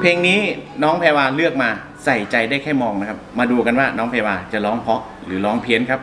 เพลงนี้น้องแพรวาเลือกมาใส่ใจได้แค่มองนะครับ มาดูกันว่าน้องแพรวาจะร้องเพราะหรือร้องเพี้ยนครับ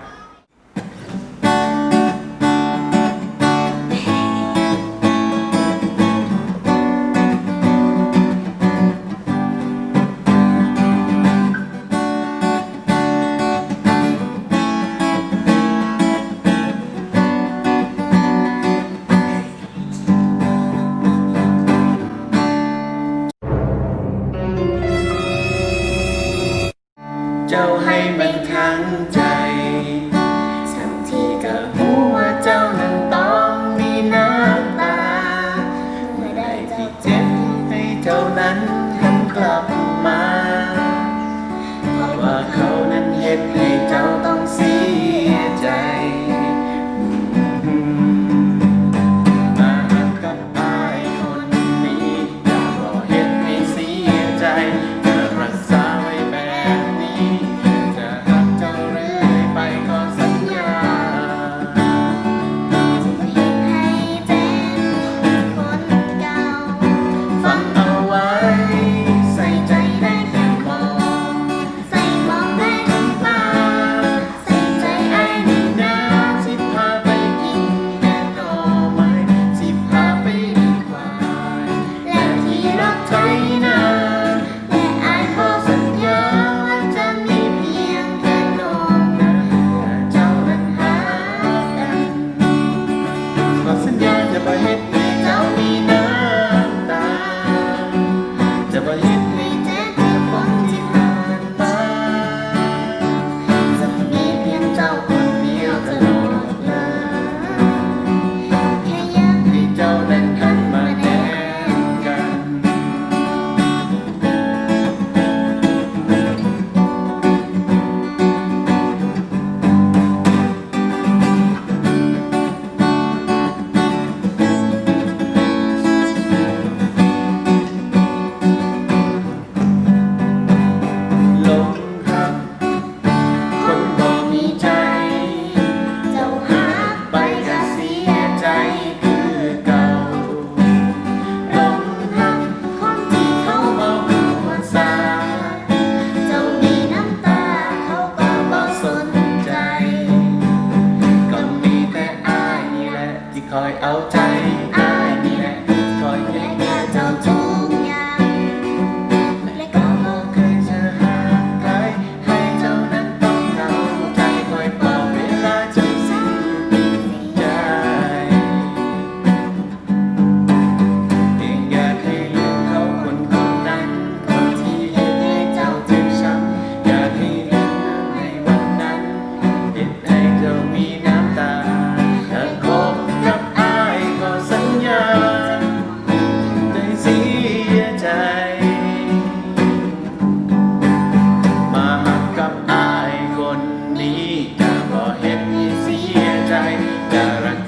เจ้าให้มันทั้งใจ Yeah, but hit. นี้จะบ่เห็นเสียใจจะรัก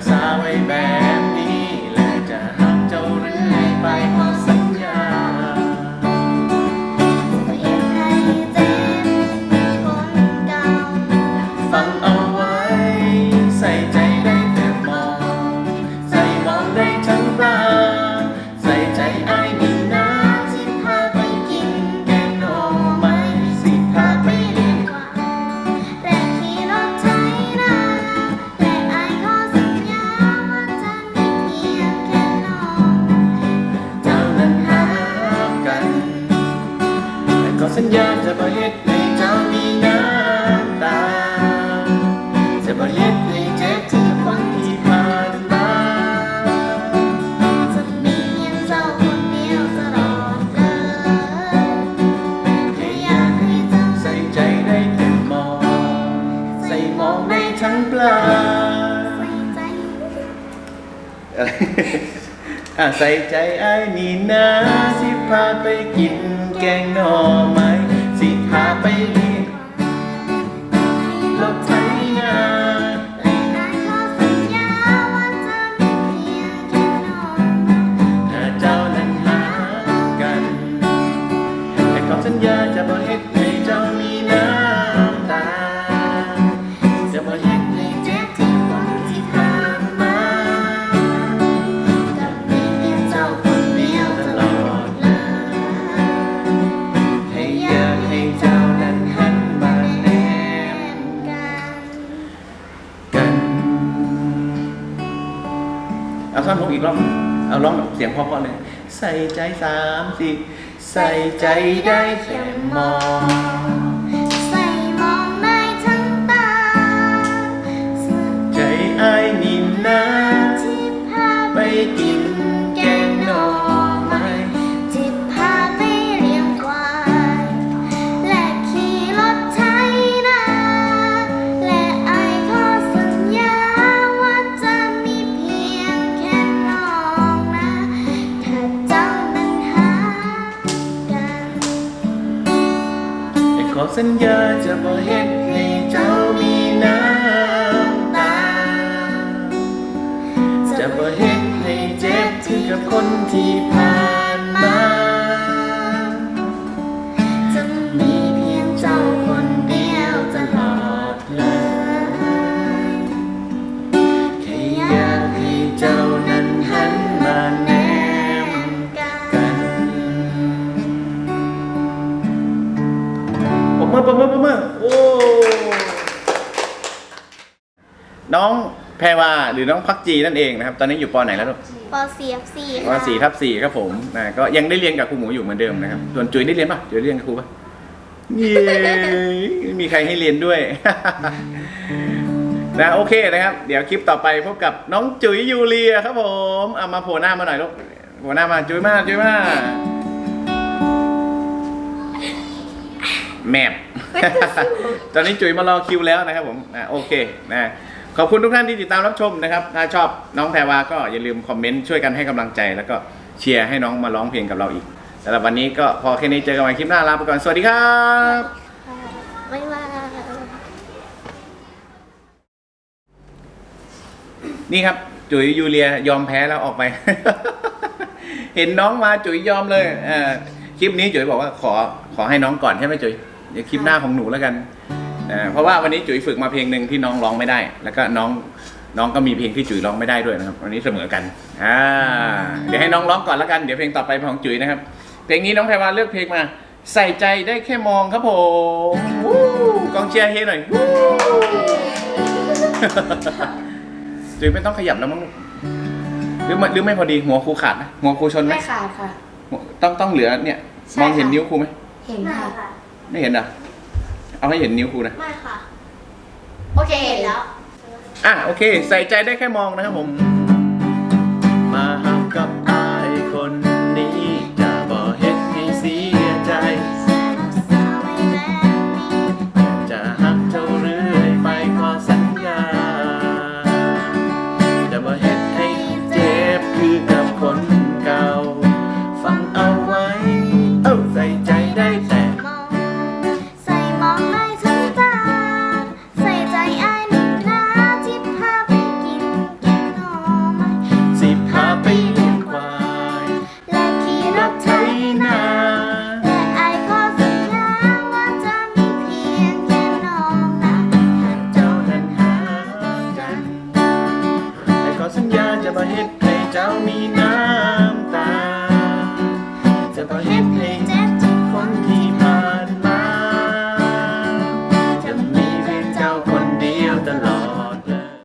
อาใส่ใจไอ้นี่นะสิพาไปกินแกงหน่อไม้สิพาไป กอีกรอบเอาร้องแบบเสียงเพราะๆเลย ใส่ใจสามสี่ใส่ใจได้แค่มอง แพรวาหรือน้องพักจีนั่นเองนะครับ ตอนนี้อยู่ปอไหนแล้วลูกป .CFC ปอสี่ทับสี่ครับผมนะก็ยังได้เรียนกับครูหมูอยู่เหมือนเดิมนะครับ ส่วนจุ๋ยได้เรียนป่ะจุ๋ยได้เรียนกับครูป่ะเย้ไม่มีใครให้เรียนด้วย นะโอเคนะครับ เดี๋ยวคลิปต่อไปพบกับน้องจุ๋ยยูเลียครับผมเอามาโผล่หน้ามาหน่อยลูกโผล่หน้ามาจุ๋ยมาจุ๋ยมาแมบตอนนี้จุ๋ยมารอคิวแล้วนะครับผมนะโอเคนะ ขอบคุณทุกท่านที่ติดตามรับชมนะครับ ถ้าชอบน้องแพรวาก็อย่าลืมคอมเมนต์ช่วยกันให้กำลังใจ แล้วก็เชียร์ให้น้องมาร้องเพลงกับเราอีกสำหรับวันนี้ก็พอแค่นี้เจอกันใหม่คลิปหน้าลาไปก่อนสวัสดีครับ บ๊ายบาย นี่ครับ จุ๋ยยูเลียยอมแพ้แล้วออกไป เห็นน้องมาจุ๋ยยอมเลยเอ่อคลิปนี้จุ๋ยบอกว่าขอขอให้น้องก่อนใช่ไหมจุ๋ยเดี๋ยวคลิปหน้าของหนูแล้วกัน เอ่อเพราะว่าวันนี้จุ๋ยฝึกมาเพลงหนึ่งที่น้องร้องไม่ได้ แล้วก็น้องน้องก็มีเพลงที่จุ๋ยร้องไม่ได้ด้วยนะครับ วันนี้เสมอกันอ่าเดี๋ยวให้น้องร้องก่อนแล้วกัน เดี๋ยวเพลงต่อไปเป็นของจุ๋ยนะครับ เพลงนี้น้องแพรวาเลือกเพลงมา ใส่ใจได้แค่มองครับผมวู้กองเชียร์เฮหน่อยวู้จุ๋ยไม่ต้องขยับแล้วมั้งหรือไม่หรือไม่พอดีหัวครูขาดนะหัวครูชนไหมไม่ขาดค่ะหัวต้องต้องเหลือเนี่ย ใช่มองเห็นค่ะ นิ้วครูไหมเห็นค่ะ ไม่เห็นเหรอ เอาให้เห็นนิ้วครูนะ ไม่ค่ะ โอเคเห็นแล้ว อะโอเค ใส่ใจได้แค่มองนะครับผม มา มาเฮ็ดให้เจ้ามีน้